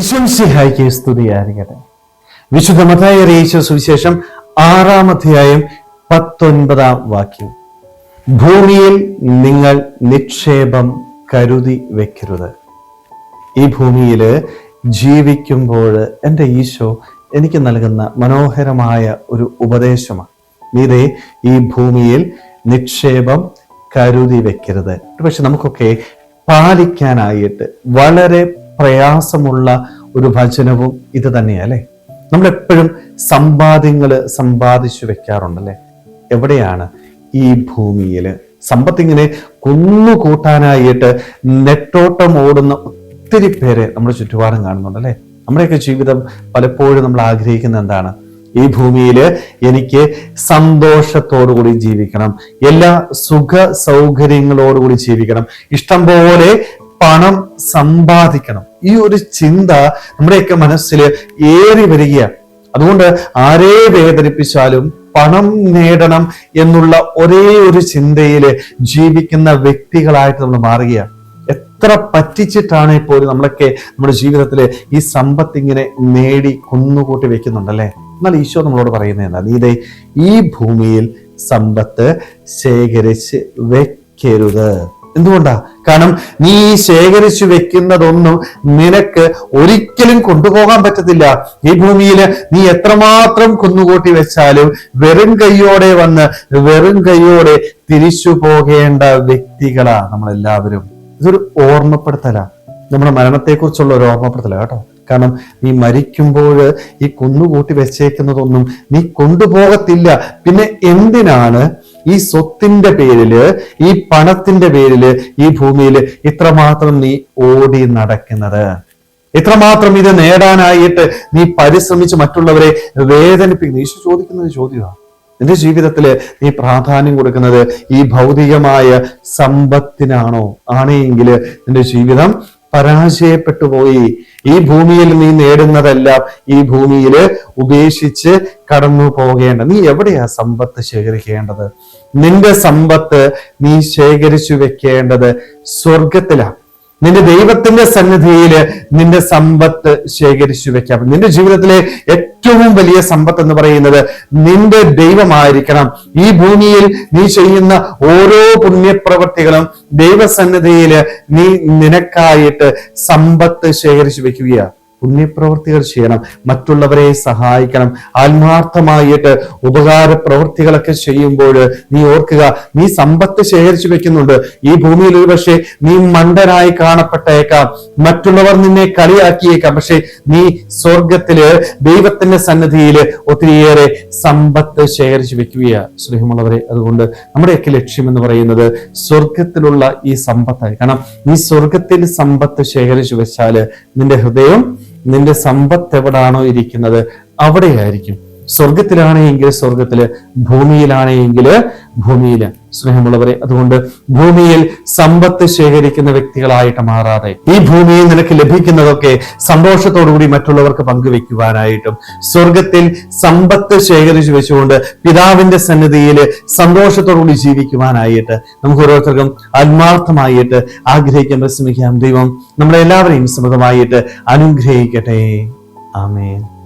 വിശ്വംസിഹായിക്ക് സ്തുതിയായിരിക്കട്ടെ. വിശുദ്ധ മതായി അറിയിച്ച സുവിശേഷം ആറാം അധ്യായം പത്തൊൻപതാം വാക്യം. ഭൂമിയിൽ നിങ്ങൾ നിക്ഷേപം കരുതി വെക്കരുത്. ഈ ഭൂമിയിൽ ജീവിക്കുമ്പോൾ എന്റെ ഈശോ എനിക്ക് നൽകുന്ന മനോഹരമായ ഒരു ഉപദേശമാണ്. നീതേ ഈ ഭൂമിയിൽ നിക്ഷേപം കരുതി വെക്കരുത്. പക്ഷെ നമുക്കൊക്കെ പാലിക്കാനായിട്ട് വളരെ പ്രയാസമുള്ള ഒരു ഭജനവും ഇത് തന്നെയല്ലേ നമ്മളെപ്പോഴും സമ്പാദ്യങ്ങൾ സമ്പാദിച്ചു വെക്കാറുണ്ടല്ലേ? എവിടെയാണ് ഈ ഭൂമിയിൽ സമ്പത്തിങ്ങനെ കുന്നുകൂട്ടാനായിട്ട് നെട്ടോട്ടം ഓടുന്ന ഒത്തിരി പേരെ നമ്മുടെ ചുറ്റുപാടും കാണുന്നുണ്ടല്ലേ? നമ്മുടെയൊക്കെ ജീവിതം പലപ്പോഴും നമ്മൾ ആഗ്രഹിക്കുന്ന എന്താണ്? ഈ ഭൂമിയിൽ എനിക്ക് സന്തോഷത്തോടുകൂടി ജീവിക്കണം എല്ലാ സുഖ സൗകര്യങ്ങളോടുകൂടി ജീവിക്കണം ഇഷ്ടം പോലെ പണം സമ്പാദിക്കണം. ഈ ഒരു ചിന്ത നമ്മുടെയൊക്കെ മനസ്സിൽ ഏറി വരികയാണ്. അതുകൊണ്ട് ആരെ വേദനിപ്പിച്ചാലും പണം നേടണം എന്നുള്ള ഒരേ ഒരു ചിന്തയിൽ ജീവിക്കുന്ന വ്യക്തികളായിട്ട് നമ്മൾ മാറുകയാണ്. എത്ര പറ്റിച്ചിട്ടാണ് ഇപ്പോൾ നമ്മളൊക്കെ നമ്മുടെ ജീവിതത്തിൽ ഈ സമ്പത്ത് ഇങ്ങനെ നേടി കുന്നുകൂട്ടി വെക്കുന്നുണ്ടല്ലേ? എന്നാൽ ഈശോ നമ്മളോട് പറയുന്നത് എന്താ? നീ ഇതേ ഈ ഭൂമിയിൽ സമ്പത്ത് ശേഖരിച്ച് വെക്കരുത്. എന്തുകൊണ്ടാ? കാരണം നീ ശേഖരിച്ചു വെക്കുന്നതൊന്നും നിനക്ക് ഒരിക്കലും കൊണ്ടുപോകാൻ പറ്റത്തില്ല. ഈ ഭൂമിയിൽ നീ എത്രമാത്രം കുന്നുകൂട്ടി വെച്ചാലും വെറും കൈയോടെ വന്ന് വെറും കൈയോടെ തിരിച്ചു പോകേണ്ട വ്യക്തികളാ നമ്മളെല്ലാവരും. ഇതൊരു ഓർമ്മപ്പെടുത്തലാ. നമ്മുടെ മരണത്തെക്കുറിച്ചുള്ള ഒരു ഓർമ്മപ്പെടുത്തല കേട്ടോ. കാരണം നീ മരിക്കുമ്പോൾ ഈ കുന്നുകൂട്ടി വെച്ചേക്കുന്നതൊന്നും നീ കൊണ്ടുപോകത്തില്ല. പിന്നെ എന്തിനാണ് ഈ സ്വത്തിന്റെ പേരിൽ ഈ പണത്തിന്റെ പേരിൽ ഈ ഭൂമിയിൽ ഇത്രമാത്രം നീ ഓടി നടക്കുന്നത്. ഇത്രമാത്രം ഇത് നേടാനായിട്ട് നീ പരിശ്രമിച്ച് മറ്റുള്ളവരെ വേദനിപ്പിക്കുന്നു. ഈശോ ചോദിക്കുന്നത് ചോദ്യമാണ് നിന്റെ ജീവിതത്തിൽ നീ പ്രാധാന്യം കൊടുക്കുന്നത് ഈ ഭൗതികമായ സമ്പത്തിനാണോ? ആണെങ്കിൽ നിന്റെ ജീവിതം പരാജയപ്പെട്ടു പോയി ഈ ഭൂമിയിൽ നീ നേടുന്നതെല്ലാം ഈ ഭൂമിയിൽ ഉപേക്ഷിച്ച് കടന്നു പോകേണ്ട നീ എവിടെയാ സമ്പത്ത് ശേഖരിക്കേണ്ടത്? നിന്റെ സമ്പത്ത് നീ ശേഖരിച്ചു വെക്കേണ്ടത് സ്വർഗത്തിലാണ് നിന്റെ ദൈവത്തിന്റെ സന്നിധിയിൽ നിന്റെ സമ്പത്ത് ശേഖരിച്ചു വെക്കാം. നിന്റെ ജീവിതത്തിലെ ഏറ്റവും വലിയ സമ്പത്ത് എന്ന് പറയുന്നത് നിന്റെ ദൈവമായിരിക്കണം. ഈ ഭൂമിയിൽ നീ ചെയ്യുന്ന ഓരോ പുണ്യപ്രവർത്തികളും ദൈവസന്നിധിയിൽ നീ നിനക്കായിട്ട് സമ്പത്ത് ശേഖരിച്ചു വെക്കുകയാണ്. പുണ്യപ്രവൃത്തികൾ ചെയ്യണം മറ്റുള്ളവരെ സഹായിക്കണം ആത്മാർത്ഥമായിട്ട് ഉപകാര പ്രവൃത്തികളൊക്കെ ചെയ്യുമ്പോൾ നീ ഓർക്കുക നീ സമ്പത്ത് ശേഖരിച്ചു വെക്കുന്നുണ്ട്. ഈ ഭൂമിയിൽ ഒരു പക്ഷേ നീ മണ്ടനായി കാണപ്പെട്ടേക്കാം. മറ്റുള്ളവർ നിന്നെ കളിയാക്കിയേക്കാം. പക്ഷെ നീ സ്വർഗത്തിൽ ദൈവത്തിന്റെ സന്നിധിയിൽ ഒത്തിരിയേറെ സമ്പത്ത് ശേഖരിച്ചു വെക്കുകയാ സ്നേഹമുള്ളവരെ. അതുകൊണ്ട് നമ്മുടെയൊക്കെ ലക്ഷ്യം എന്ന് പറയുന്നത് സ്വർഗത്തിലുള്ള ഈ സമ്പത്തായി കാരണം നീ സ്വർഗത്തിൽ സമ്പത്ത് ശേഖരിച്ചു വെച്ചാൽ നിന്റെ ഹൃദയം നിന്റെ സമ്പത്ത് എവിടാണോ ഇരിക്കുന്നത് അവിടെയായിരിക്കും. സ്വർഗത്തിലാണെങ്കിൽ സ്വർഗത്തിൽ ഭൂമിയിലാണെങ്കിൽ ഭൂമിയിൽ. സ്നേഹമുള്ളവരെ അതുകൊണ്ട് ഭൂമിയിൽ സമ്പത്ത് ശേഖരിക്കുന്ന വ്യക്തികളായിട്ട് മാറാതെ ഈ ഭൂമിയിൽ നിനക്ക് ലഭിക്കുന്നതൊക്കെ സന്തോഷത്തോടുകൂടി മറ്റുള്ളവർക്ക് പങ്കുവെക്കുവാനായിട്ടും സ്വർഗത്തിൽ സമ്പത്ത് ശേഖരിച്ചു വെച്ചുകൊണ്ട് പിതാവിന്റെ സന്നിധിയിൽ സന്തോഷത്തോടുകൂടി ജീവിക്കുവാനായിട്ട് നമുക്ക് ഓരോരുത്തർക്കും ആത്മാർത്ഥമായിട്ട് ആഗ്രഹിക്കാൻ ശ്രമിക്കാം ദൈവം നമ്മളെല്ലാവരെയും സമൃദ്ധമായിട്ട് അനുഗ്രഹിക്കട്ടെ. ആമേൻ.